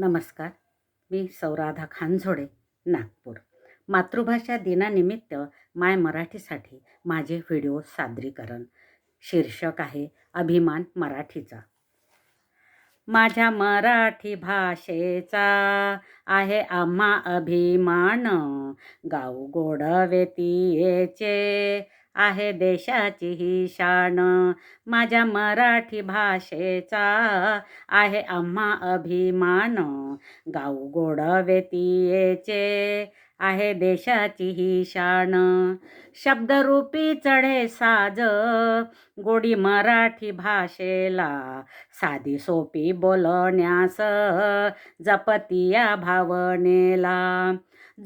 नमस्कार. मी सौराधा खानझोडे नागपूर. मातृभाषा दिनानिमित्त माय मराठीसाठी माझे व्हिडिओ सादरीकरण. शीर्षक आहे अभिमान मराठीचा. माझ्या मराठी भाषेचा आहे आम्हा अभिमान. गाऊ गोडवेतीयेचे आहे देशाची ही शान. माझ्या मराठी भाषेचा आहे आम्हा अभिमान. गाऊ गोडवेतीयेचे आहे देशाची ही शान. शब्दरूपी चढे साज गोडी मराठी भाषेला. साधी सोपी बोलण्यास जपती या भावनेला.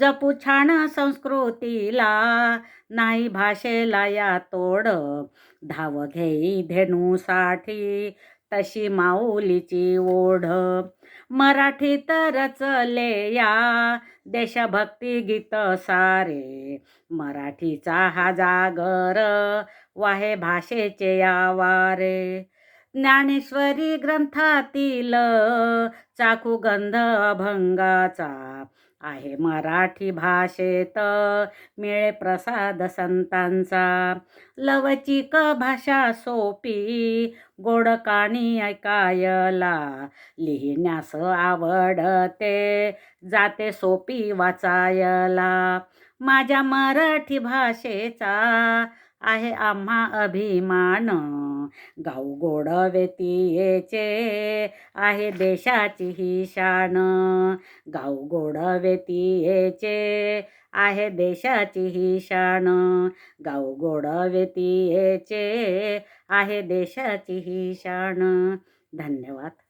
जपू छान संस्कृतीला. नाही भाषेला या तोड. धाव घेई धेनूसाठी तशी माऊलीची ओढ. मराठी तर चले या देशभक्ती गीत सारे. मराठीचा हा जागर. वाहे भाषेचे या वारे ज्ञानेश्वरी ग्रंथातील चाकू गंध अभंगाचा. आहे मराठी भाषेत. मिळे प्रसाद संतांचा. लवचिक भाषा सोपी. गोड काणी ऐकायला लिहिण्यास आवडते. जाते सोपी वाचायला. माझ्या मराठी भाषेचा आहे आम्हा अभिमान. गाऊ गोडवेतीयेचे आहे देशाची ही शान. गाऊ गोडवेतीयेचे आहे देशाची ही शान. गाऊ गोडवेतीयेचे आहे देशाची ही शान. धन्यवाद.